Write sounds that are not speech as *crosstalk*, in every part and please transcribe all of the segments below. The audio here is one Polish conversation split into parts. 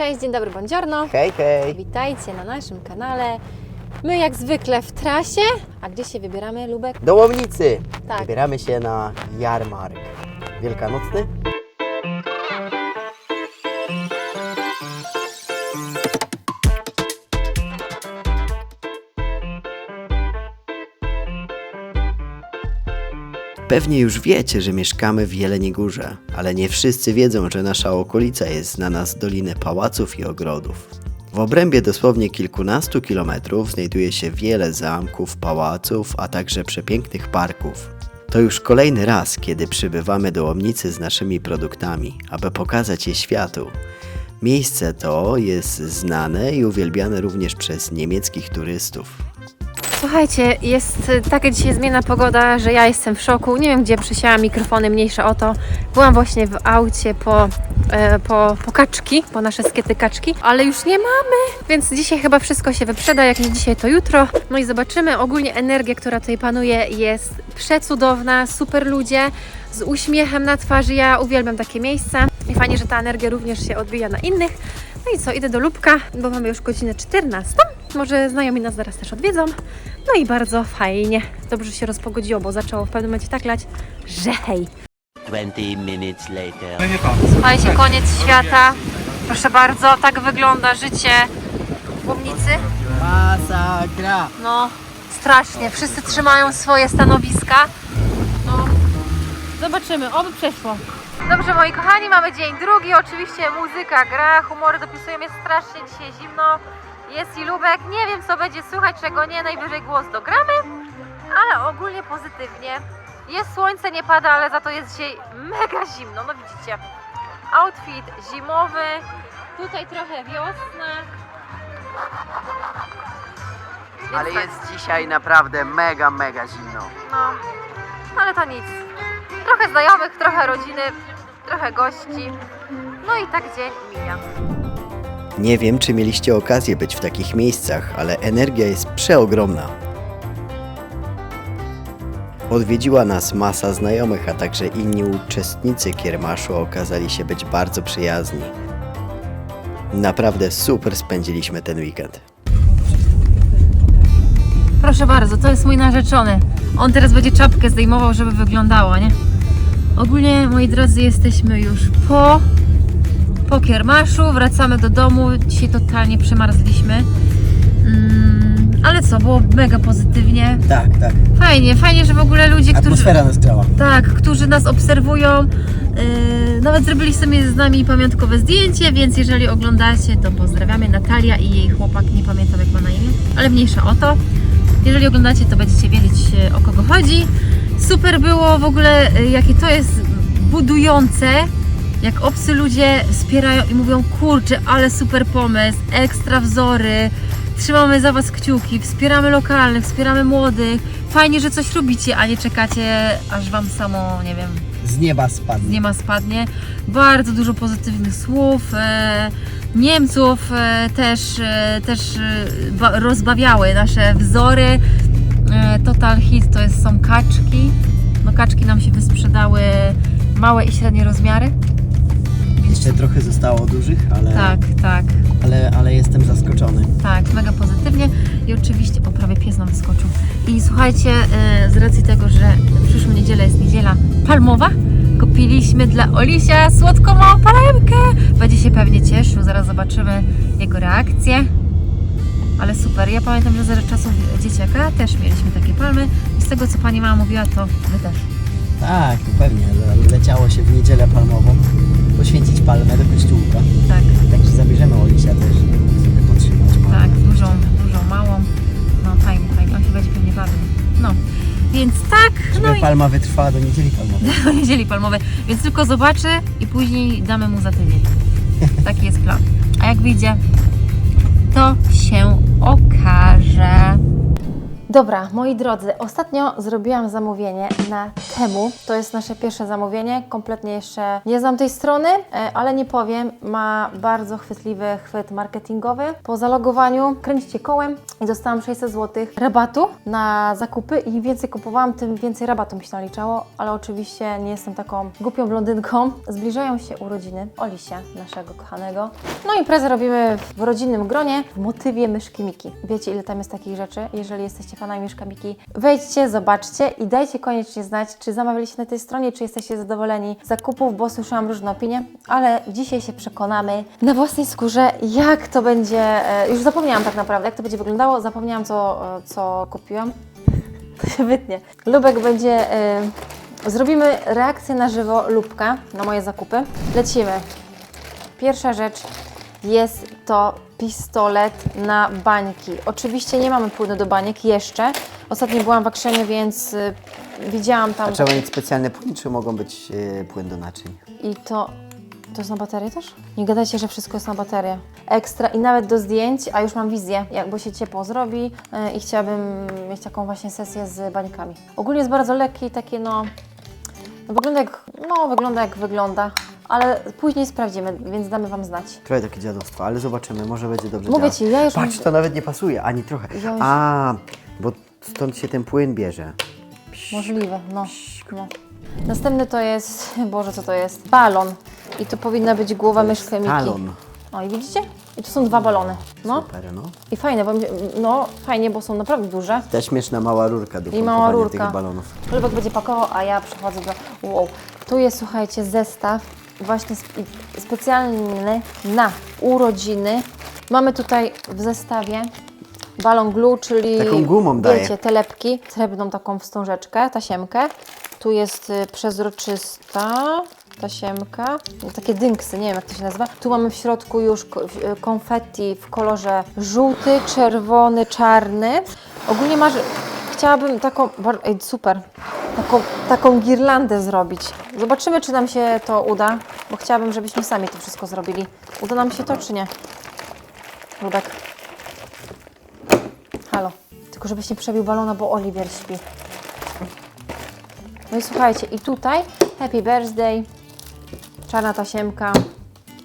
cześć, dzień dobry, buongiorno. Hej, hej. Witajcie na naszym kanale. My jak zwykle w trasie. A gdzie się wybieramy, Lubek? Do Łomnicy. Tak. Wybieramy się na jarmark. Wielkanocny? Pewnie już wiecie, że mieszkamy w Jeleniej Górze, ale nie wszyscy wiedzą, że nasza okolica jest znana z doliny pałaców i ogrodów. W obrębie dosłownie kilkunastu kilometrów znajduje się wiele zamków, pałaców, a także przepięknych parków. To już kolejny raz, kiedy przybywamy do Łomnicy z naszymi produktami, aby pokazać je światu. Miejsce to jest znane i uwielbiane również przez niemieckich turystów. Słuchajcie, jest y, taka dzisiaj zmienna pogoda, że ja jestem w szoku. Nie wiem, gdzie przysiałam mikrofony, mniejsze o to. Byłam właśnie w aucie po, e, po, po kaczki, po nasze skiety kaczki, ale już nie mamy, więc dzisiaj chyba wszystko się wyprzeda. Jak nie dzisiaj, to jutro. No i zobaczymy. Ogólnie energia, która tutaj panuje, jest przecudowna. Super ludzie z uśmiechem na twarzy. Ja uwielbiam takie miejsca. I fajnie, że ta energia również się odbija na innych. No i co, idę do Lubka, bo mamy już godzinę 14. Może znajomi nas zaraz też odwiedzą. No i bardzo fajnie. Dobrze się rozpogodziło, bo zaczęło w pewnym momencie tak lać, że hej. 20 minutes later. Słuchajcie, koniec świata. Proszę bardzo, tak wygląda życie w Łomnicy. Masakra! No, strasznie. Wszyscy trzymają swoje stanowiska. No, zobaczymy, oby przeszło. Dobrze, moi kochani, mamy dzień drugi. Oczywiście muzyka gra, humory dopisują. Jest strasznie dzisiaj zimno. Jest i lubek. Nie wiem, co będzie słychać, czego nie. Najwyżej głos dogramy, ale ogólnie pozytywnie. Jest słońce, nie pada, ale za to jest dzisiaj mega zimno. No widzicie, outfit zimowy. Tutaj trochę wiosna. Więc Ale tak. jest dzisiaj naprawdę mega, mega zimno. No, ale to nic. Trochę znajomych, trochę rodziny, trochę gości. No i tak dzień mija. Nie wiem, czy mieliście okazję być w takich miejscach, ale energia jest przeogromna. Odwiedziła nas masa znajomych, a także inni uczestnicy kiermaszu okazali się być bardzo przyjazni. Naprawdę super spędziliśmy ten weekend. Proszę bardzo, to jest mój narzeczony. On teraz będzie czapkę zdejmował, żeby wyglądało, nie? Ogólnie, moi drodzy, jesteśmy już po, po kiermaszu, wracamy do domu. Dzisiaj totalnie przemarzliśmy. Mm, ale co, było mega pozytywnie. Tak, tak. Fajnie, fajnie, że w ogóle ludzie, którzy... nas grała. Tak, którzy nas obserwują. Yy, nawet zrobili sobie z nami pamiątkowe zdjęcie, więc jeżeli oglądacie, to pozdrawiamy. Natalia i jej chłopak, nie pamiętam jak ma na imię, ale mniejsza o to. Jeżeli oglądacie, to będziecie wiedzieć e, o kogo chodzi. Super było w ogóle, e, jakie to jest budujące, jak obcy ludzie wspierają i mówią, kurczę, ale super pomysł, ekstra wzory, trzymamy za Was kciuki, wspieramy lokalnych, wspieramy młodych. Fajnie, że coś robicie, a nie czekacie, aż Wam samo, nie wiem, Z nieba z spadnie. nieba spadnie. Bardzo dużo pozytywnych słów. E, Niemców e, też, e, też ba- rozbawiały nasze wzory. Total hit to jest, są kaczki. No kaczki nam się wysprzedały małe i średnie rozmiary. Jeszcze trochę zostało dużych, ale, Tak, tak, ale, ale jestem zaskoczony. tak, mega pozytywnie. I oczywiście, o prawie pies nam wyskoczył. I słuchajcie, e, z racji tego, że w przyszłą niedzielę jest niedziela palmowa, kupiliśmy dla Olisia słodką małą palemkę. Będzie się pewnie cieszył, zaraz zobaczymy jego reakcję. Ale super, ja pamiętam, że za czasów dzieciaka też mieliśmy takie palmy i z tego co pani mama mówiła, to my też. Tak, to pewnie. le- Leciało się w niedzielę palmową poświęcić palmę do kościółka. Tak, Także zabierzemy Olisia też, żeby podtrzymać palmę. tak, dużą, dużą, małą. No fajnie, fajnie, on się będzie pewnie bawił. No, więc tak, Żeby no i... palma wytrwała do niedzieli palmowej. *laughs* do niedzieli palmowej, więc tylko zobaczy i później damy mu za tydzień. *laughs* Taki jest plan. A jak wyjdzie, to się okaże. Dobra, moi drodzy, ostatnio zrobiłam zamówienie na Temu. To jest nasze pierwsze zamówienie. Kompletnie jeszcze nie znam tej strony, e, ale nie powiem, ma bardzo chwytliwy chwyt marketingowy. Po zalogowaniu kręcicie kołem i dostałam 600 zł rabatu na zakupy i im więcej kupowałam, tym więcej rabatu mi się naliczało, ale oczywiście nie jestem taką głupią blondynką. Zbliżają się urodziny Olisia, naszego kochanego. No imprezę robimy w rodzinnym gronie w motywie myszki Miki. Wiecie ile tam jest takich rzeczy? Jeżeli jesteście fanami myszka Miki, wejdźcie, zobaczcie i dajcie koniecznie znać, czy zamawialiście na tej stronie, czy jesteście zadowoleni z zakupów, bo słyszałam różne opinie, ale dzisiaj się przekonamy na własnej skórze, jak to będzie, e, już zapomniałam tak naprawdę, jak to będzie wyglądało, zapomniałam co, e, co kupiłam. *laughs* To się wytnie. Lubek będzie, e, zrobimy reakcję na żywo Lubka na moje zakupy. Lecimy. Pierwsza rzecz jest to pistolet na bańki. Oczywiście nie mamy płynu do baniek jeszcze. Ostatnio byłam w Akszenie, więc y, widziałam tam Trzeba mieć specjalny płyn, czy mogą być e, płyn do naczyń? i to... To jest na baterię też? Nie gadajcie, że wszystko jest na baterię. Ekstra i nawet do zdjęć, a już mam wizję, jakby się ciepło zrobi y, i chciałabym mieć taką właśnie sesję z bańkami. Ogólnie jest bardzo lekki takie no... wygląda jak... no wygląda jak wygląda, ale później sprawdzimy, więc damy Wam znać. Trochę takie dziadostwo, ale zobaczymy, może będzie dobrze Mówię działać. Ci, ja już Patrz, to nawet nie pasuje, ani trochę. Ja już- A, bo stąd się ten płyn bierze. Możliwe, no. no. Następny to jest, Boże, co to jest? Balon. I to powinna być głowa myszki Miki. Talon. O, i widzicie? I tu są dwa balony. No. Super, no. I fajne, bo, mi- no, fajnie, bo są naprawdę duże. Ta śmieszna mała rurka do I mała pompowania rurka. tych balonów. Będzie pakował, a ja przechodzę do... Wow. Tu jest, słuchajcie, zestaw właśnie sp- specjalny na urodziny. Mamy tutaj w zestawie balon glue, czyli Taką gumą daje. wiecie, te lepki, srebrną taką wstążeczkę, tasiemkę. Tu jest y, przezroczysta tasiemka, takie dynksy, nie wiem jak to się nazywa. Tu mamy w środku już y, konfetti w kolorze żółty, czerwony, czarny. Ogólnie masz, chciałabym taką, ej, super, taką, taką girlandę zrobić. Zobaczymy, czy nam się to uda, bo chciałabym, żebyśmy sami to wszystko zrobili. Uda nam się to, czy nie? Rudek. Halo. Tylko żebyś nie przebił balona, bo Oliwier śpi. No i słuchajcie, i tutaj Happy Birthday, czarna tasiemka,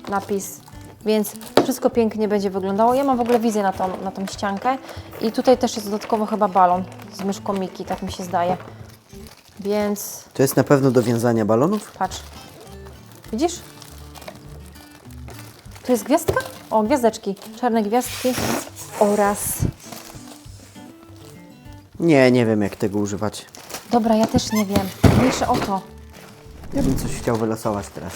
napis, więc wszystko pięknie będzie wyglądało. Ja mam w ogóle wizję na tą, na tą ściankę i tutaj też jest dodatkowo chyba balon z myszką Miki, tak mi się zdaje. Więc To jest na pewno do wiązania balonów? patrz. Widzisz? Tu jest gwiazdka? O, gwiazdeczki. Czarne gwiazdki oraz Nie, nie wiem jak tego używać. Dobra, ja też nie wiem. Mniejsze o to. Ja bym coś chciał wylosować teraz.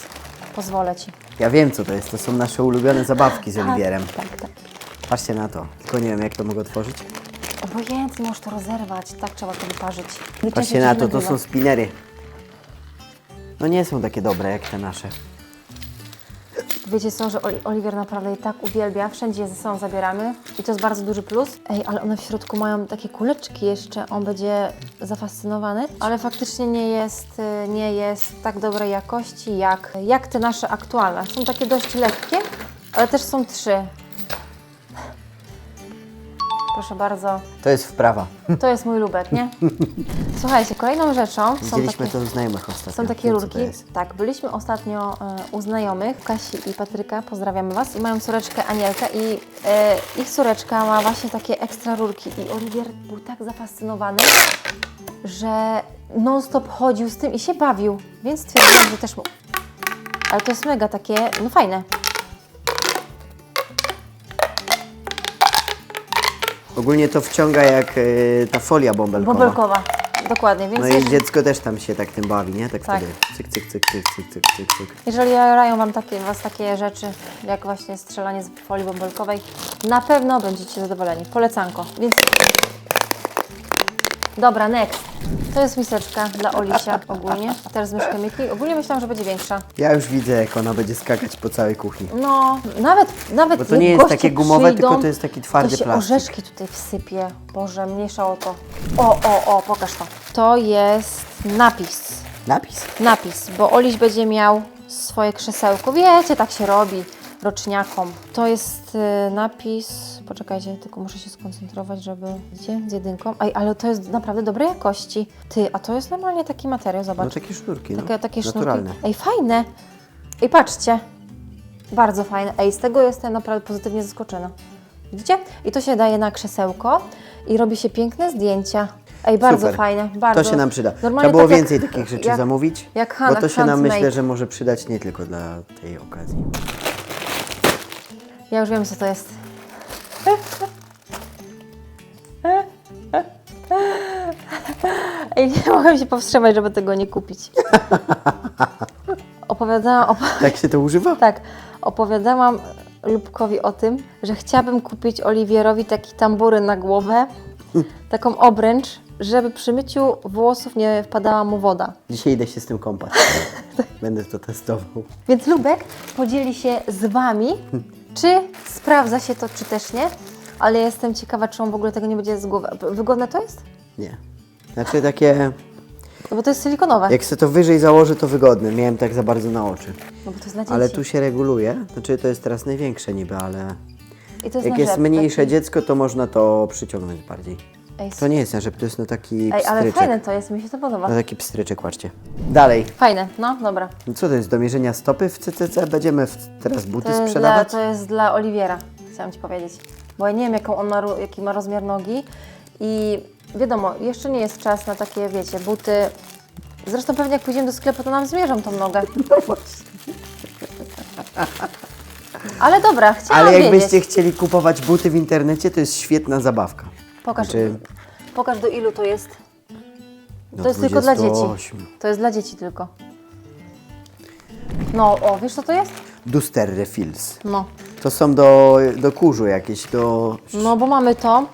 Pozwolę Ci. Ja wiem co to jest, to są nasze ulubione zabawki z Oliwierem. Tak, tak, tak. Patrzcie na to, tylko nie wiem jak to mogę otworzyć. Obojętnie możesz to rozerwać. Tak trzeba to wyparzyć. Patrzcie na to, to są spinery. No nie są takie dobre jak te nasze. Wiecie co, że Oli- Oliwier naprawdę je tak uwielbia. Wszędzie je ze sobą zabieramy. I to jest bardzo duży plus. Ej, ale one w środku mają takie kuleczki jeszcze. On będzie zafascynowany. Ale faktycznie nie jest, y, nie jest tak dobrej jakości jak, jak te nasze aktualne. Są takie dość lekkie, ale też są trzy. Proszę bardzo. To jest wprawa. To jest mój lubek, nie? *laughs* Słuchajcie, kolejną rzeczą są Widzieliśmy takie... to u znajomych ostatnio. Są takie Wiem, co rurki. jest. Tak, byliśmy ostatnio e, u znajomych, Kasi i Patryka, pozdrawiamy Was. I mają córeczkę Anielkę i e, ich córeczka ma właśnie takie ekstra rurki. I Oliwier był tak zafascynowany, że non-stop chodził z tym i się bawił. Więc stwierdziłam, że też mu... Ale to jest mega takie, no fajne. Ogólnie to wciąga jak e, ta folia bąbelkowa. Bąbelkowa. Dokładnie, więc No i dziecko też tam się tak tym bawi, nie? Tak, Tak. wtedy cyk, cyk, cyk, cyk, cyk, cyk, cyk, cyk. Jeżeli jarają Wam takie, Was takie rzeczy, jak właśnie strzelanie z folii bąbelkowej, na pewno będziecie zadowoleni. Polecanko. Więc... Dobra, next. To jest miseczka dla Olisia ogólnie. Teraz z myszką Miki. Ogólnie myślałam, że będzie większa. Ja już widzę, jak ona będzie skakać po całej kuchni. No, nawet, nawet Bo to jak nie jest goście takie gumowe, przyjdą, tylko to jest taki twardy to się plastik. orzeszki tutaj wsypie. Boże, mniejsza o to. O, o, o, pokaż to. To jest napis. Napis? napis, bo Oliś będzie miał swoje krzesełko. Wiecie, tak się robi roczniakom. To jest y, napis. Poczekajcie, tylko muszę się skoncentrować, żeby. Widzicie? Z jedynką. Ej, ale to jest naprawdę dobrej jakości. Ty, a to jest normalnie taki materiał, No zobacz. takie sznurki, no. takie takie Naturalne. sznurki. Ej, fajne. Ej, patrzcie. Bardzo fajne. Ej, z tego jestem naprawdę pozytywnie zaskoczona. Widzicie? I to się daje na krzesełko i robi się piękne zdjęcia. Ej, bardzo Super. fajne, bardzo. To się nam przyda. Normalnie Trzeba było tak jak- więcej takich rzeczy jak- zamówić, jak bo Hannah to się nam myślę, że może przydać nie tylko dla tej okazji. Ja już wiem, co to jest. Ej, nie mogę się powstrzymać, żeby tego nie kupić. Opowiadałam, op- Tak się to używa? tak, opowiadałam Lubkowi o tym, że chciałabym kupić Oliwierowi taki tambury na głowę, taką obręcz, żeby przy myciu włosów nie wpadała mu woda. Dzisiaj idę się z tym kąpać. *laughs* Będę to testował. Więc Lubek podzieli się z Wami, czy sprawdza się to, czy też nie. Ale jestem ciekawa, czy on w ogóle tego nie będzie z głowy. Wygodne to jest? Nie. Znaczy takie, No bo to jest silikonowe. jak się to wyżej założy, to wygodne. Miałem tak za bardzo na oczy. No bo to jest dla dzieci. Ale tu się reguluje. Znaczy to jest teraz największe niby, ale I to jest jak na jest rzep, mniejsze dziecko, to można to przyciągnąć bardziej. Ej, To nie jest na rzep, to jest na taki Ej, ale pstryczek. fajne to jest, mi się to podoba. Na taki pstryczek, patrzcie. Dalej. Fajne, no dobra. No Co to jest, do mierzenia stopy w CCC? Będziemy w, teraz buty To jest, dla, sprzedawać? to jest dla Oliwiera, chciałam Ci powiedzieć. Bo ja nie wiem, jaką on ma, jaki ma rozmiar nogi i wiadomo, jeszcze nie jest czas na takie, wiecie, buty. Zresztą pewnie jak pójdziemy do sklepu, to nam zmierzą tą nogę. *laughs* Ale dobra, chciałam Ale wiedzieć. jakbyście chcieli kupować buty w internecie, to jest świetna zabawka. Pokaż, Znaczy, pokaż do ilu to jest. do To jest tylko dla dzieci. 28. To jest dla dzieci tylko. No, o, wiesz co to jest? Duster Refills. No. To są do, do kurzu jakieś, do... No, bo mamy to.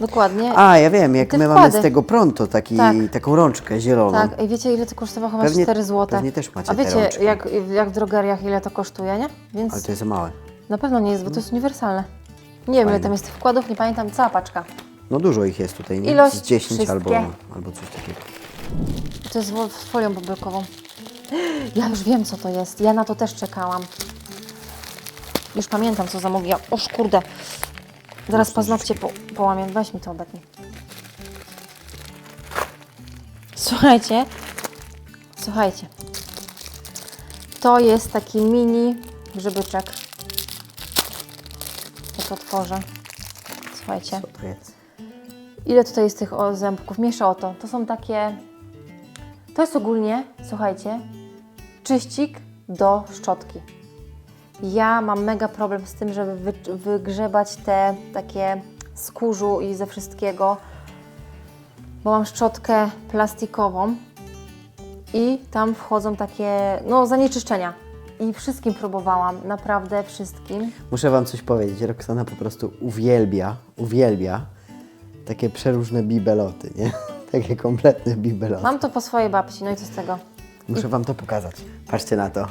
Dokładnie. A, ja wiem, jak Te my wkłady. mamy z tego pronto taki, Tak. taką rączkę zieloną. Tak, i wiecie ile to kosztowało? Chyba Pewnie- 4 zł. pewnie też macie A te wiecie, rączki. jak, jak w drogeriach ile to kosztuje, nie? Więc Ale to jest za małe. na pewno nie jest, bo to jest uniwersalne. Nie wiem ile tam jest tych wkładów, nie pamiętam, cała paczka. No dużo ich jest tutaj, nie? Ilość Z 10 wszystkie. albo, albo coś takiego. To jest wo- z folią bobelkową. Ja już wiem co to jest, ja na to też czekałam. Już pamiętam co zamówiłam. Oż kurde. Zaraz paznokcie po, połamię, weź mi to obecnie. Słuchajcie, słuchajcie. To jest taki mini grzybyczek. Ja to otworzę. Słuchajcie. Co to jest? Ile tutaj jest tych o, zębków? Mniejsza o to. To są takie. To jest ogólnie, słuchajcie, czyścik do szczotki. Ja mam mega problem z tym, żeby wy, wygrzebać te takie z kurzu i ze wszystkiego, bo mam szczotkę plastikową i tam wchodzą takie, no, zanieczyszczenia. I wszystkim próbowałam, naprawdę wszystkim. Muszę Wam coś powiedzieć. Roxana po prostu uwielbia, uwielbia takie przeróżne bibeloty, nie? *laughs* Takie kompletne bibeloty. Mam to po swojej babci, no i co z tego? Muszę Wam to pokazać. Patrzcie na to.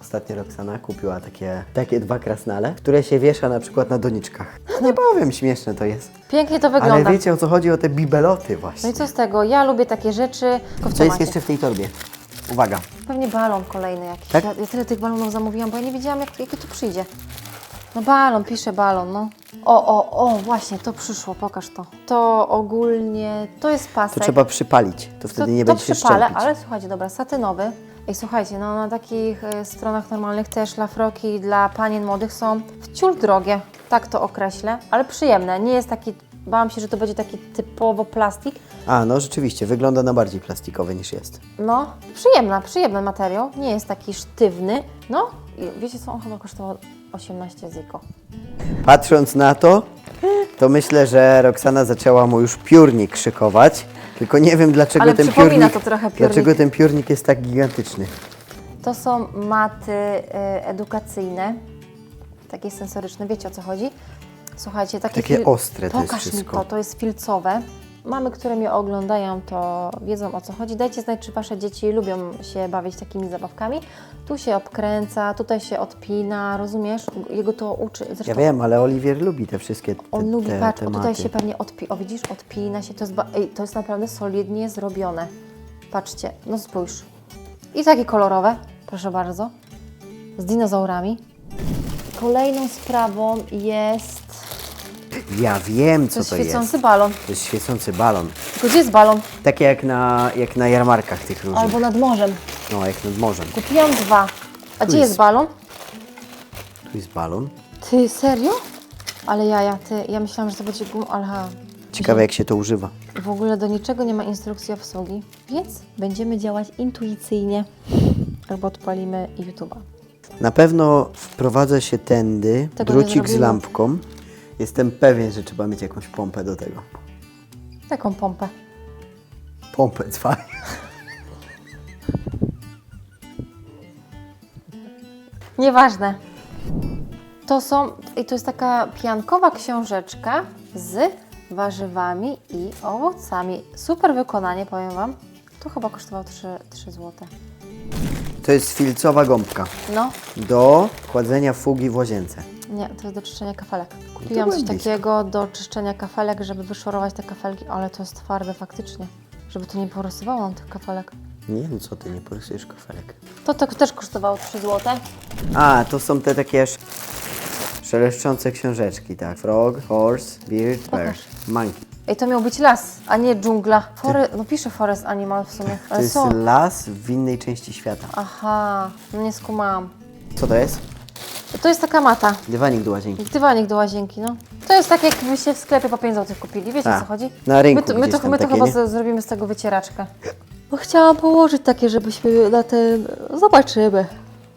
Ostatnio Roxana kupiła takie, takie dwa krasnale, które się wiesza na przykład na doniczkach. No nie powiem, śmieszne to jest. Pięknie to Ale wygląda. wiecie o co chodzi? O te bibeloty No właśnie. i co z tego? Ja lubię takie rzeczy. Tylko w Co jest jeszcze w tej torbie? Uwaga. Pewnie balon kolejny jakiś. Tak? Ja, ja tyle tych balonów zamówiłam, bo ja nie wiedziałam, jak, jaki tu przyjdzie. No balon, pisze balon, no. O, o, o, właśnie, to przyszło, pokaż to. To ogólnie, to jest To pasek. trzeba przypalić. To wtedy to, nie to będzie się przypalę, szczępić. ale słuchajcie, dobra, satynowy. Ej, słuchajcie, no na takich e, stronach normalnych też szlafroki dla panien młodych są wciul drogie, tak to określę, ale przyjemne. Nie jest taki, bałam się, że to będzie taki typowo plastik, A, no rzeczywiście, wygląda na bardziej plastikowy niż jest. No, przyjemna, przyjemny materiał, nie jest taki sztywny. No, i wiecie co, on chyba kosztował 18 ziko. Patrząc na to, to myślę, że Roxana zaczęła mu już piórnik szykować. Tylko nie wiem, dlaczego Ale ten przypomina piórnik, to trochę piórnik. dlaczego ten piórnik jest tak gigantyczny. To są maty y, edukacyjne, takie sensoryczne, wiecie o co chodzi? Słuchajcie, takie, Takie ostre to jest Pokaż mi wszystko. to, to jest filcowe. Mamy, które mnie oglądają, to wiedzą o co chodzi. Dajcie znać, czy Wasze dzieci lubią się bawić takimi zabawkami. Tu się obkręca, tutaj się odpina, rozumiesz? Jego to uczy. Zresztą Ja wiem, ale Oliwier lubi te wszystkie te, On lubi, te patrz, o tematy. tutaj się pewnie odpi... O widzisz, odpina się, to jest, ba... Ej, to jest naprawdę solidnie zrobione. Patrzcie, no spójrz. I takie kolorowe, proszę bardzo, z dinozaurami. Kolejną sprawą jest... Ja wiem, To co jest to świecący jest. balon. To jest świecący balon. Tylko gdzie jest balon? Takie jak na, jak na jarmarkach tych różnych. Albo nad morzem. No, jak nad morzem. Kupiłam dwa. A gdzie jest- jest balon? Tu jest balon. Ty, serio? Ale jaja, ty, ja myślałam, że to będzie gum, ale ha. Ciekawe jak się to używa. W ogóle do niczego nie ma instrukcji obsługi, więc będziemy działać intuicyjnie. Albo odpalimy YouTube'a. Na pewno wprowadza się tędy Tego nie drucik z zrobimy. lampką. Jestem pewien, że trzeba mieć jakąś pompę do tego. Taką pompę. Pompę dzwonię. Nieważne. To są, i to jest taka piankowa książeczka z warzywami i owocami. Super wykonanie, powiem Wam. To chyba kosztowało 3, 3 zł. To jest filcowa gąbka No, do kładzenia fugi w łazience. Nie, to jest do czyszczenia kafelek. Kupiłam coś blisko. takiego do czyszczenia kafelek, żeby wyszorować te kafelki, ale to jest twarde faktycznie. Żeby to nie porysowało tych kafelek. Nie wiem co ty, nie porysujesz kafelek. To, to też kosztowało 3 zł. A, to są te takie sz... szeleszczące książeczki, tak. Frog, horse, beard, bear, Pokaż. monkey. Ej, to miał być las, a nie dżungla. Fore... No pisze Forest Animal w sumie, To ale jest są. las w innej części świata. Aha, no nie skumałam. Co to jest? To jest taka mata. Dywanik do łazienki. Dywanik do łazienki, no. To jest tak, jakbyście w sklepie po 5 zł kupili. Wiecie o co chodzi? Na rynku My to, my gdzieś to, tam my to takie, chyba nie? z- zrobimy z tego wycieraczkę. Bo chciałam położyć takie, żebyśmy na tym... Zobaczymy.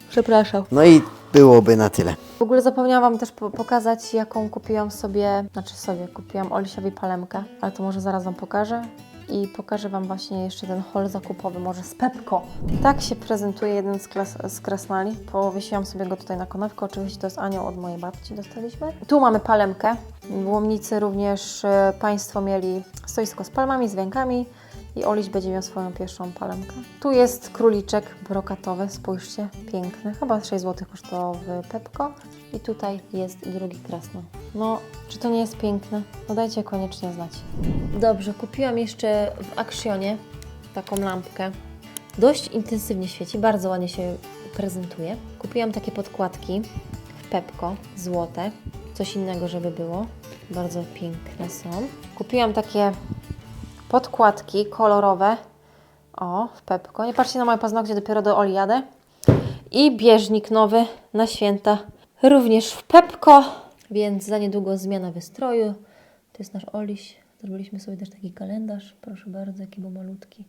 Przepraszam. No i byłoby na tyle. W ogóle zapomniałam Wam też po pokazać, jaką kupiłam sobie, znaczy sobie, kupiłam Olisiowi palemkę, ale to może zaraz Wam pokażę. I pokażę Wam właśnie jeszcze ten haul zakupowy, może z Pepko. Tak się prezentuje jeden z, klas, z krasnali. Powiesiłam sobie go tutaj na konewkę. Oczywiście to jest anioł od mojej babci, dostaliśmy. Tu mamy palemkę. W Łomnicy również e, Państwo mieli stoisko z palmami, z wiankami. I Oliś będzie miał swoją pierwszą palemkę. Tu jest króliczek brokatowy, spójrzcie, piękny. Chyba 6 zł kosztował w Pepko. I tutaj jest drugi krasno. No, czy to nie jest piękne? No dajcie koniecznie znać. Dobrze, kupiłam jeszcze w Actionie taką lampkę. Dość intensywnie świeci, bardzo ładnie się prezentuje. Kupiłam takie podkładki w Pepko, złote. Coś innego, żeby było. Bardzo piękne są. Kupiłam takie podkładki kolorowe. O, w Pepko. Nie patrzcie na moje paznokcie, dopiero do Oli jadę. I bieżnik nowy na święta. Również w Pepko, więc za niedługo zmiana wystroju. To jest nasz Oliś. Zrobiliśmy sobie też taki kalendarz. Proszę bardzo, jaki był malutki.